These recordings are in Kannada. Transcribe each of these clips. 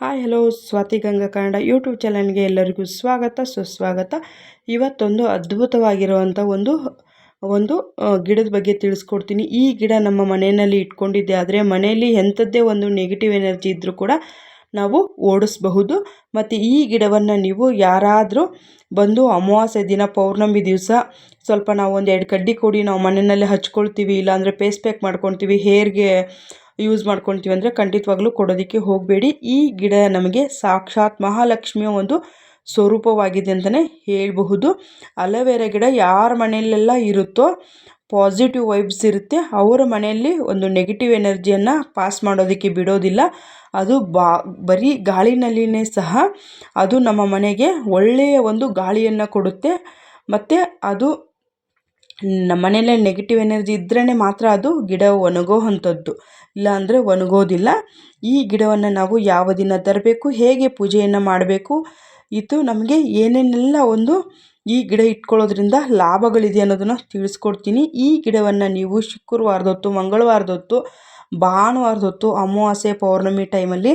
Hi, hello, Swati Ganga Kannada YouTube ಚಾನಲ್ಗೆ ಎಲ್ಲರಿಗೂ ಸ್ವಾಗತ, ಸುಸ್ವಾಗತ. ಇವತ್ತೊಂದು ಅದ್ಭುತವಾಗಿರುವಂಥ ಒಂದು ಒಂದು ಗಿಡದ ಬಗ್ಗೆ ತಿಳಿಸ್ಕೊಡ್ತೀನಿ. ಈ ಗಿಡ ನಮ್ಮ ಮನೆಯಲ್ಲಿ ಇಟ್ಕೊಂಡಿದ್ದೆ, ಆದರೆ ಮನೆಯಲ್ಲಿ ಎಂಥದ್ದೇ ಒಂದು ನೆಗೆಟಿವ್ ಎನರ್ಜಿ ಇದ್ದರೂ ಕೂಡ ನಾವು ಓಡಿಸ್ಬಹುದು. ಮತ್ತು ಈ ಗಿಡವನ್ನು ನೀವು ಯಾರಾದರೂ ಬಂದು ಅಮಾವಾಸ್ಯೆ ದಿನ, ಪೌರ್ಣಮಿ ದಿವಸ ಸ್ವಲ್ಪ ನಾವು ಒಂದು ಎರಡು ಕಡ್ಡಿ ಕೊಡಿ, ನಾವು ಮನೆಯಲ್ಲೇ ಹಚ್ಕೊಳ್ತೀವಿ, ಇಲ್ಲಾಂದರೆ ಪೇಸ್ ಪ್ಯಾಕ್ ಮಾಡ್ಕೊಳ್ತೀವಿ, ಹೇರ್ಗೆ ಯೂಸ್ ಮಾಡ್ಕೊಳ್ತೀವಿ ಅಂದರೆ ಖಂಡಿತವಾಗ್ಲೂ ಕೊಡೋದಕ್ಕೆ ಹೋಗಬೇಡಿ. ಈ ಗಿಡ ನಮಗೆ ಸಾಕ್ಷಾತ್ ಮಹಾಲಕ್ಷ್ಮಿಯ ಒಂದು ಸ್ವರೂಪವಾಗಿದೆ ಅಂತಲೇ ಹೇಳಬಹುದು. ಅಲೋವೆರಾ ಗಿಡ ಯಾರ ಮನೆಯಲ್ಲೆಲ್ಲ ಇರುತ್ತೋ ಪಾಸಿಟಿವ್ ವೈಬ್ಸ್ ಇರುತ್ತೆ. ಅವರ ಮನೆಯಲ್ಲಿ ಒಂದು ನೆಗೆಟಿವ್ ಎನರ್ಜಿಯನ್ನು ಪಾಸ್ ಮಾಡೋದಕ್ಕೆ ಬಿಡೋದಿಲ್ಲ. ಅದು ಬಾ, ಬರೀ ಗಾಳಿನಲ್ಲಿಯೇ ಸಹ ಅದು ನಮ್ಮ ಮನೆಗೆ ಒಳ್ಳೆಯ ಒಂದು ಗಾಳಿಯನ್ನು ಕೊಡುತ್ತೆ. ಮತ್ತು ಅದು ನಮ್ಮ ಮನೆಯಲ್ಲೇ ನೆಗೆಟಿವ್ ಎನರ್ಜಿ ಇದ್ರೇ ಮಾತ್ರ ಅದು ಗಿಡ ಒಣಗೋ ಅಂಥದ್ದು. ಇಲ್ಲಾಂದರೆ ಒಣಗೋದಿಲ್ಲ. ಈ ಗಿಡವನ್ನು ನಾವು ಯಾವ ದಿನ ತರಬೇಕು, ಹೇಗೆ ಪೂಜೆಯನ್ನು ಮಾಡಬೇಕು, ಇದು ನಮಗೆ ಏನೇನೆಲ್ಲ ಒಂದು ಈ ಗಿಡ ಇಟ್ಕೊಳ್ಳೋದ್ರಿಂದ ಲಾಭಗಳಿದೆ ಅನ್ನೋದನ್ನು ತಿಳಿಸ್ಕೊಡ್ತೀನಿ. ಈ ಗಿಡವನ್ನು ನೀವು ಶುಕ್ರವಾರದೊತ್ತು ಮಂಗಳವಾರದೊತ್ತು ಭಾನುವಾರದೊತ್ತು ಅಮಾವಾಸ್ಯೆ, ಪೌರ್ಣಮಿ ಟೈಮಲ್ಲಿ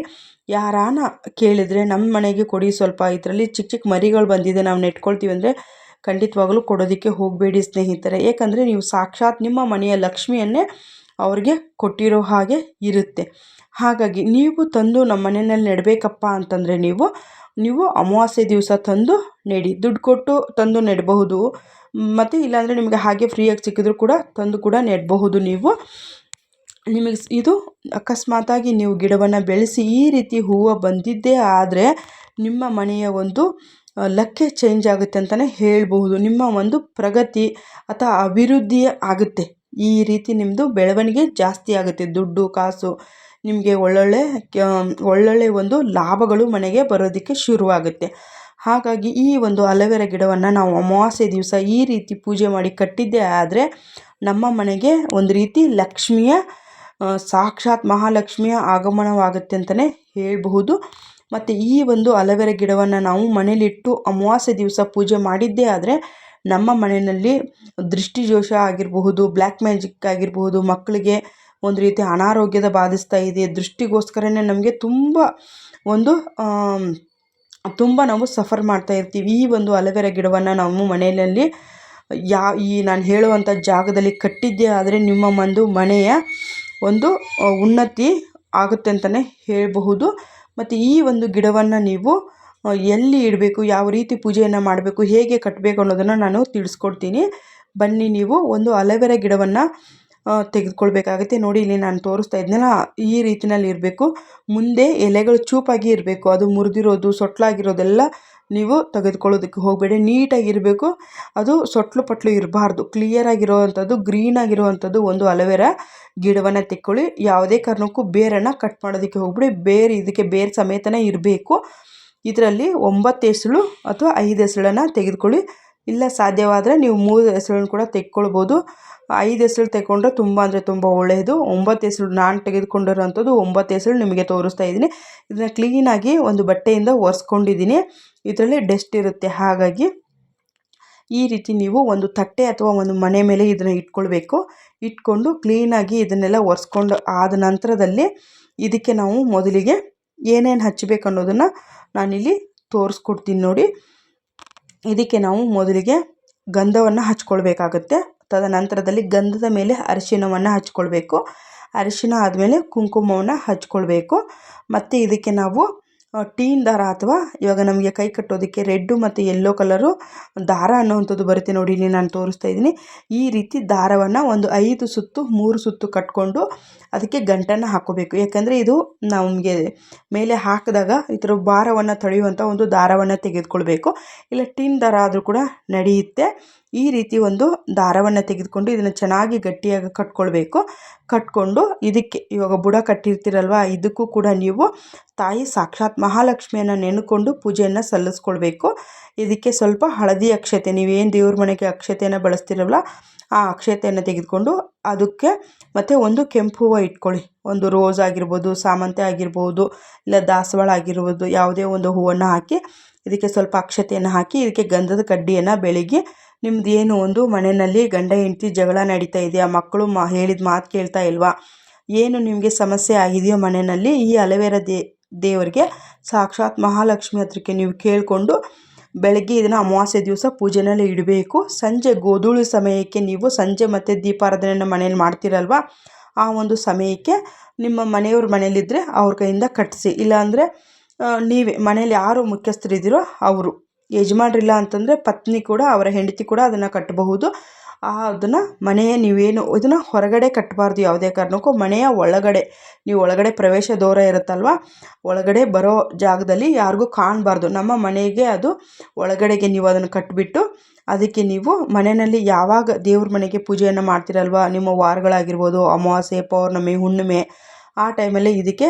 ಯಾರಾನ ಕೇಳಿದರೆ ನಮ್ಮ ಮನೆಗೆ ಕೊಡಿ ಸ್ವಲ್ಪ, ಇದರಲ್ಲಿ ಚಿಕ್ಕ ಚಿಕ್ಕ ಮರಿಗಳು ಬಂದಿದೆ ನಾವು ನೆಟ್ಕೊಳ್ತೀವಿ ಅಂದರೆ ಖಂಡಿತವಾಗಲೂ ಕೊಡೋದಕ್ಕೆ ಹೋಗಬೇಡಿ ಸ್ನೇಹಿತರೆ. ಏಕೆಂದರೆ ನೀವು ಸಾಕ್ಷಾತ್ ನಿಮ್ಮ ಮನೆಯ ಲಕ್ಷ್ಮಿಯನ್ನೇ ಅವ್ರಿಗೆ ಕೊಟ್ಟಿರೋ ಹಾಗೆ ಇರುತ್ತೆ. ಹಾಗಾಗಿ ನೀವು ತಂದು ನಮ್ಮ ಮನೆಯಲ್ಲಿ ನೆಡಬೇಕಪ್ಪ ಅಂತಂದರೆ ನೀವು ನೀವು ಅಮಾವಾಸ್ಯೆ ದಿವಸ ತಂದು ನೆಡಿ. ದುಡ್ಡು ಕೊಟ್ಟು ತಂದು ನೆಡಬಹುದು. ಮತ್ತು ಇಲ್ಲಾಂದರೆ ನಿಮಗೆ ಹಾಗೆ ಫ್ರೀಯಾಗಿ ಸಿಕ್ಕಿದ್ರು ಕೂಡ ತಂದು ಕೂಡ ನೆಡಬಹುದು ನೀವು. ನಿಮಗೆ ಇದು ಅಕಸ್ಮಾತಾಗಿ ನೀವು ಗಿಡವನ್ನು ಬೆಳೆಸಿ ಈ ರೀತಿ ಹೂವು ಬಂದಿದ್ದೇ ಆದರೆ ನಿಮ್ಮ ಮನೆಯ ಒಂದು ಲಕ್ಕೆ ಚೇಂಜ್ ಆಗುತ್ತೆ ಅಂತಲೇ ಹೇಳಬಹುದು. ನಿಮ್ಮ ಒಂದು ಪ್ರಗತಿ ಅಥವಾ ಅಭಿವೃದ್ಧಿ ಆಗುತ್ತೆ. ಈ ರೀತಿ ನಿಮ್ಮದು ಬೆಳವಣಿಗೆ ಜಾಸ್ತಿ ಆಗುತ್ತೆ. ದುಡ್ಡು, ಕಾಸು, ನಿಮಗೆ ಒಳ್ಳೊಳ್ಳೆ ಒಳ್ಳೊಳ್ಳೆ ಒಂದು ಲಾಭಗಳು ಮನೆಗೆ ಬರೋದಕ್ಕೆ ಶುರುವಾಗುತ್ತೆ. ಹಾಗಾಗಿ ಈ ಒಂದು ಅಲೋವೆರಾ ಗಿಡವನ್ನು ನಾವು ಅಮಾವಾಸ್ಯೆ ದಿವಸ ಈ ರೀತಿ ಪೂಜೆ ಮಾಡಿ ಕಟ್ಟಿದ್ದೇ ಆದರೆ ನಮ್ಮ ಮನೆಗೆ ಒಂದು ರೀತಿ ಲಕ್ಷ್ಮಿಯ ಸಾಕ್ಷಾತ್ ಮಹಾಲಕ್ಷ್ಮಿಯ ಆಗಮನವಾಗುತ್ತೆ ಅಂತಲೇ ಹೇಳಬಹುದು. ಮತ್ತು ಈ ಒಂದು ಅಲೋವೆರಾ ಗಿಡವನ್ನು ನಾವು ಮನೇಲಿಟ್ಟು ಅಮಾವಾಸ್ಯೆ ದಿವಸ ಪೂಜೆ ಮಾಡಿದ್ದೇ ಆದರೆ ನಮ್ಮ ಮನೆಯಲ್ಲಿ ದೃಷ್ಟಿ ದೋಷ ಆಗಿರಬಹುದು ಬ್ಲ್ಯಾಕ್ ಮ್ಯಾಜಿಕ್ ಆಗಿರಬಹುದು, ಮಕ್ಕಳಿಗೆ ಒಂದು ರೀತಿ ಅನಾರೋಗ್ಯದ ಬಾಧಿಸ್ತಾ ಇದೆ, ದೃಷ್ಟಿಗೋಸ್ಕರನೇ ನಮಗೆ ತುಂಬ ಒಂದು ತುಂಬ ನಾವು ಸಫರ್ ಮಾಡ್ತಾ ಇರ್ತೀವಿ. ಈ ಒಂದು ಅಲೋವೆರಾ ಗಿಡವನ್ನು ನಾವು ಮನೆಯಲ್ಲಿ ಯಾ, ಈ ನಾನು ಹೇಳುವಂಥ ಜಾಗದಲ್ಲಿ ಕಟ್ಟಿದ್ದೇ ಆದರೆ ನಿಮ್ಮ ಒಂದು ಮನೆಯ ಒಂದು ಉನ್ನತಿ ಆಗುತ್ತೆ ಅಂತಲೇ ಹೇಳಬಹುದು. ಮತ್ತು ಈ ಒಂದು ಗಿಡವನ್ನು ನೀವು ಎಲ್ಲಿ ಇಡಬೇಕು, ಯಾವ ರೀತಿ ಪೂಜೆಯನ್ನು ಮಾಡಬೇಕು, ಹೇಗೆ ಕಟ್ಟಬೇಕು ಅನ್ನೋದನ್ನು ನಾನು ತಿಳಿಸ್ಕೊಡ್ತೀನಿ. ಬನ್ನಿ ನೀವು ಒಂದು ಅಲೋವೆರಾ ಗಿಡವನ್ನು ತೆಗೆದುಕೊಳ್ಬೇಕಾಗುತ್ತೆ. ನೋಡಿ, ಇಲ್ಲಿ ನಾನು ತೋರಿಸ್ತಾ ಇದ್ನಲ್ಲ, ಈ ರೀತಿನಲ್ಲಿ ಇರಬೇಕು. ಮುಂದೆ ಎಲೆಗಳು ಚೂಪಾಗಿ ಇರಬೇಕು. ಅದು ಮುರಿದಿರೋದು, ಸೊಟ್ಲಾಗಿರೋದೆಲ್ಲ ನೀವು ತೆಗೆದುಕೊಳ್ಳೋದಕ್ಕೆ ಹೋಗಬೇಡಿ. ನೀಟಾಗಿರಬೇಕು ಅದು ಸೊಟ್ಲು ಪಟ್ಲು ಇರಬಾರ್ದು. ಕ್ಲಿಯರ್ ಆಗಿರೋವಂಥದ್ದು ಗ್ರೀನ್ ಆಗಿರುವಂಥದ್ದು ಒಂದು ಅಲೋವೆರಾ ಗಿಡವನ್ನು ತೆಕ್ಕೊಳ್ಳಿ. ಯಾವುದೇ ಕಾರಣಕ್ಕೂ ಬೇರನ್ನು ಕಟ್ ಮಾಡೋದಕ್ಕೆ ಹೋಗ್ಬಿಡಿ. ಬೇರೆ ಇದಕ್ಕೆ ಬೇರೆ ಸಮೇತನೇ ಇರಬೇಕು. ಇದರಲ್ಲಿ ಒಂಬತ್ತು ಎಸಳು ಅಥವಾ ಐದು ಎಸಳನ್ನು ತೆಗೆದುಕೊಳ್ಳಿ. ಇಲ್ಲ, ಸಾಧ್ಯವಾದರೆ ನೀವು ಮೂರು ಹೆಸಳನ್ನು ಕೂಡ ತೆಕ್ಕೊಳ್ಬೋದು. ಐದು ಎಸಳು ತಗೊಂಡ್ರೆ ತುಂಬ ಅಂದರೆ ತುಂಬ ಒಳ್ಳೆಯದು ಒಂಬತ್ತು ಎಸಳು ನಾನು ತೆಗೆದುಕೊಂಡಿರೋಂಥದ್ದು ಒಂಬತ್ತು ಹೆಸರು ನಿಮಗೆ ತೋರಿಸ್ತಾ ಇದ್ದೀನಿ. ಇದನ್ನು ಕ್ಲೀನಾಗಿ ಒಂದು ಬಟ್ಟೆಯಿಂದ ಒರೆಸ್ಕೊಂಡಿದ್ದೀನಿ. ಇದರಲ್ಲಿ ಡಸ್ಟ್ ಇರುತ್ತೆ. ಹಾಗಾಗಿ ಈ ರೀತಿ ನೀವು ಒಂದು ತಟ್ಟೆ ಅಥವಾ ಒಂದು ಮನೆ ಮೇಲೆ ಇದನ್ನು ಇಟ್ಕೊಳ್ಬೇಕು. ಇಟ್ಕೊಂಡು ಕ್ಲೀನಾಗಿ ಇದನ್ನೆಲ್ಲ ಒರೆಸ್ಕೊಂಡು ಆದ ನಂತರದಲ್ಲಿ ಇದಕ್ಕೆ ನಾವು ಮೊದಲಿಗೆ ಏನೇನು ಹಚ್ಚಬೇಕು ಅನ್ನೋದನ್ನು ನಾನಿಲ್ಲಿ ತೋರಿಸ್ಕೊಡ್ತೀನಿ ನೋಡಿ. ಇದಕ್ಕೆ ನಾವು ಮೊದಲಿಗೆ ಗಂಧವನ್ನು ಹಚ್ಕೊಳ್ಬೇಕಾಗತ್ತೆ. ತದನಂತರದಲ್ಲಿ ಗಂಧದ ಮೇಲೆ ಅರಿಶಿಣವನ್ನು ಹಚ್ಕೊಳ್ಬೇಕು. ಅರಿಶಿಣ ಆದಮೇಲೆ ಕುಂಕುಮವನ್ನು ಹಚ್ಕೊಳ್ಬೇಕು. ಮತ್ತು ಇದಕ್ಕೆ ನಾವು ಟೀನ್ ದಾರ ಅಥವಾ ಇವಾಗ ನಮಗೆ ಕೈ ಕಟ್ಟೋದಕ್ಕೆ ರೆಡ್ಡು ಮತ್ತು ಯೆಲ್ಲೋ ಕಲರು ದಾರ ಅನ್ನೋವಂಥದ್ದು ಬರುತ್ತೆ ನೋಡಿ ಇಲ್ಲಿ ನಾನು ತೋರಿಸ್ತಾ ಇದ್ದೀನಿ. ಈ ರೀತಿ ದಾರವನ್ನು ಒಂದು ಐದು ಸುತ್ತು, ಮೂರು ಸುತ್ತು ಕಟ್ಕೊಂಡು ಅದಕ್ಕೆ ಗಂಟನ್ನು ಹಾಕೋಬೇಕು ಯಾಕಂದರೆ ಇದು ನಮಗೆ ಮೇಲೆ ಹಾಕಿದಾಗ ಈ ಥರ ಭಾರವನ್ನು ತಡೆಯುವಂಥ ಒಂದು ದಾರವನ್ನು ತೆಗೆದುಕೊಳ್ಬೇಕು. ಇಲ್ಲ ಟೀನ್ ದಾರ ಆದರೂ ಕೂಡ ನಡೆಯುತ್ತೆ. ಈ ರೀತಿ ಒಂದು ದಾರವನ್ನು ತೆಗೆದುಕೊಂಡು ಇದನ್ನು ಚೆನ್ನಾಗಿ ಗಟ್ಟಿಯಾಗಿ ಕಟ್ಕೊಳ್ಬೇಕು. ಕಟ್ಕೊಂಡು ಇದಕ್ಕೆ ಇವಾಗ ಬುಡ ಕಟ್ಟಿರ್ತೀರಲ್ವ, ಇದಕ್ಕೂ ಕೂಡ ನೀವು ತಾಯಿ ಸಾಕ್ಷಾತ್ ಮಹಾಲಕ್ಷ್ಮಿಯನ್ನು ನೆನೆಕೊಂಡು ಪೂಜೆಯನ್ನು ಸಲ್ಲಿಸ್ಕೊಳ್ಬೇಕು. ಇದಕ್ಕೆ ಸ್ವಲ್ಪ ಹಳದಿ ಅಕ್ಷತೆ, ನೀವೇನು ದೇವ್ರ ಮನೆಗೆ ಅಕ್ಷತೆಯನ್ನು ಬಳಸ್ತಿರಲ್ವ ಆ ಅಕ್ಷತೆಯನ್ನು ತೆಗೆದುಕೊಂಡು ಅದಕ್ಕೆ ಮತ್ತು ಒಂದು ಕೆಂಪು ಹೂವು ಇಟ್ಕೊಳ್ಳಿ. ಒಂದು ರೋಸ್ ಆಗಿರ್ಬೋದು, ಸಾಮಂತೆ ಆಗಿರ್ಬೋದು, ಇಲ್ಲ ದಾಸವಾಳ ಆಗಿರ್ಬೋದು, ಯಾವುದೇ ಒಂದು ಹೂವನ್ನು ಹಾಕಿ ಇದಕ್ಕೆ ಸ್ವಲ್ಪ ಅಕ್ಷತೆಯನ್ನು ಹಾಕಿ, ಇದಕ್ಕೆ ಗಂಧದ ಕಡ್ಡಿಯನ್ನು ಬೆಳಿಗ್ಗೆ ನಿಮ್ದು ಏನು ಒಂದು ಮನೆಯಲ್ಲಿ ಗಂಡ ಹೆಂಡತಿ ಜಗಳ ನಡೀತಾ ಇದೆಯಾ? ಮಕ್ಕಳು ಮಾ ಹೇಳಿದ ಮಾತು ಕೇಳ್ತಾ ಇಲ್ವಾ? ಏನು ನಿಮಗೆ ಸಮಸ್ಯೆ ಆಗಿದೆಯೋ ಮನೆಯಲ್ಲಿ? ಈ ಅಲವೇರ ದೇ ದೇವರಿಗೆ ಸಾಕ್ಷಾತ್ ಮಹಾಲಕ್ಷ್ಮಿ ಹತ್ರಕ್ಕೆ ನೀವು ಕೇಳಿಕೊಂಡು ಬೆಳಗ್ಗೆ ಇದನ್ನು ಅಮಾವಾಸ್ಯೆ ದಿವಸ ಪೂಜೆನಲ್ಲಿ ಇಡಬೇಕು. ಸಂಜೆ ಗೋಧೂಳಿ ಸಮಯಕ್ಕೆ ನೀವು ಸಂಜೆ ಮತ್ತು ದೀಪಾರಾಧನೆಯನ್ನು ಮನೇಲಿ ಮಾಡ್ತೀರಲ್ವ? ಆ ಒಂದು ಸಮಯಕ್ಕೆ ನಿಮ್ಮ ಮನೆಯವ್ರ ಮನೇಲಿದ್ದರೆ ಅವ್ರ ಕೈಯಿಂದ ಕಟ್ಟಿಸಿ ಇಲ್ಲಾಂದರೆ ನೀವೇ ಮನೇಲಿ ಯಾರು ಮುಖ್ಯಸ್ಥರಿದ್ದೀರೋ ಅವರು. ಯಜಮಾನ್ರಿಲ್ಲ ಅಂತಂದರೆ ಪತ್ನಿ ಕೂಡ, ಅವರ ಹೆಂಡತಿ ಕೂಡ ಅದನ್ನು ಕಟ್ಟಬಹುದು. ಅದನ್ನು ಮನೆಯ ನೀವೇನು, ಇದನ್ನು ಹೊರಗಡೆ ಕಟ್ಟಬಾರ್ದು ಯಾವುದೇ ಕಾರಣಕ್ಕೂ. ಮನೆಯ ಒಳಗಡೆ, ನೀವು ಒಳಗಡೆ ಪ್ರವೇಶ ದೂರ ಇರುತ್ತಲ್ವ? ಒಳಗಡೆ ಬರೋ ಜಾಗದಲ್ಲಿ ಯಾರಿಗೂ ಕಾಣಬಾರ್ದು. ನಮ್ಮ ಮನೆಗೆ ಅದು ಒಳಗಡೆಗೆ ನೀವು ಅದನ್ನು ಕಟ್ಟಿಬಿಟ್ಟು ಅದಕ್ಕೆ ನೀವು ಮನೆಯಲ್ಲಿ ಯಾವಾಗ ದೇವ್ರ ಮನೆಗೆ ಪೂಜೆಯನ್ನು ಮಾಡ್ತೀರಲ್ವ? ನಿಮ್ಮ ವಾರಗಳಾಗಿರ್ಬೋದು, ಅಮಾವಾಸ್ಯೆ, ಪೌರ್ಣಮಿ, ಹುಣ್ಣಿಮೆ, ಆ ಟೈಮಲ್ಲಿ ಇದಕ್ಕೆ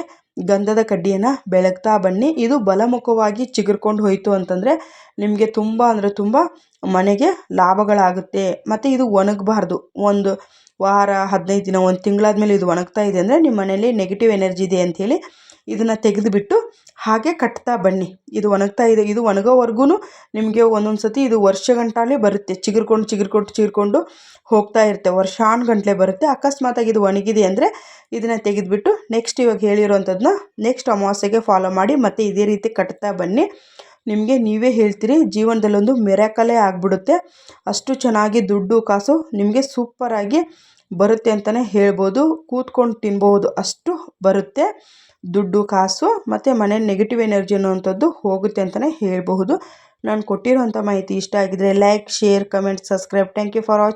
ಗಂಧದ ಕಡ್ಡಿಯನ್ನು ಬೆಳಗ್ತಾ ಬನ್ನಿ. ಇದು ಬಲಮುಖವಾಗಿ ಚಿಗುರ್ಕೊಂಡು ಹೋಯಿತು ಅಂತಂದರೆ ನಿಮಗೆ ತುಂಬ ಅಂದರೆ ತುಂಬ ಮನೆಗೆ ಲಾಭಗಳಾಗುತ್ತೆ. ಮತ್ತು ಇದು ಒಣಗಬಾರ್ದು. ಒಂದು ವಾರ, ಹದಿನೈದು ದಿನ, ಒಂದು ತಿಂಗಳಾದ್ಮೇಲೆ ಇದು ಒಣಗ್ತಾ ಇದೆ ಅಂದರೆ ನಿಮ್ಮ ಮನೇಲಿ ನೆಗೆಟಿವ್ ಎನರ್ಜಿ ಇದೆ ಅಂಥೇಳಿ ಇದನ್ನು ತೆಗೆದುಬಿಟ್ಟು ಹಾಗೆ ಕಟ್ತಾ ಬನ್ನಿ. ಇದು ಒಣಗ್ತಾ ಇದೆ. ಇದು ಒಣಗೋವರೆಗೂ ನಿಮಗೆ ಒಂದೊಂದು ಸತಿ ಇದು ವರ್ಷಗಂಟಾಲೆ ಬರುತ್ತೆ. ಚಿಗುರ್ಕೊಂಡು ಚಿಗುರ್ಕೊಂಡು ಚಿಗುರ್ಕೊಂಡು ಹೋಗ್ತಾ ಇರುತ್ತೆ. ವರ್ಷಾನುಗಟ್ಲೆ ಬರುತ್ತೆ. ಅಕಸ್ಮಾತಾಗಿ ಇದು ಒಣಗಿದೆ ಅಂದರೆ ಇದನ್ನು ತೆಗೆದುಬಿಟ್ಟು ನೆಕ್ಸ್ಟ್ ಇವಾಗ ಹೇಳಿರೋಂಥದ್ದನ್ನ ನೆಕ್ಸ್ಟ್ ಅಮಾವಾಸ್ಯೆಗೆ ಫಾಲೋ ಮಾಡಿ ಮತ್ತು ಇದೇ ರೀತಿ ಕಟ್ತಾ ಬನ್ನಿ. ನಿಮಗೆ ನೀವೇ ಹೇಳ್ತೀರಿ, ಜೀವನದಲ್ಲೊಂದು ಮೆರೆಕಲೆ ಆಗಿಬಿಡುತ್ತೆ. ಅಷ್ಟು ಚೆನ್ನಾಗಿ ದುಡ್ಡು, ಕಾಸು ನಿಮಗೆ ಸೂಪರಾಗಿ ಬರುತ್ತೆ ಅಂತಲೇ ಹೇಳ್ಬೋದು. ಕೂತ್ಕೊಂಡು ತಿನ್ಬೋದು ಅಷ್ಟು ಬರುತ್ತೆ. ದುಡ್ಡು, ಕಾಸು ಮತ್ತು ಮನೆ ನೆಗೆಟಿವ್ ಎನರ್ಜಿ ಅನ್ನುವಂಥದ್ದು ಹೋಗುತ್ತೆ ಅಂತಲೇ ಹೇಳಬಹುದು. ನಾನು ಕೊಟ್ಟಿರೋವಂಥ ಮಾಹಿತಿ ಇಷ್ಟ ಆಗಿದ್ದರೆ like share comment subscribe thank you for watch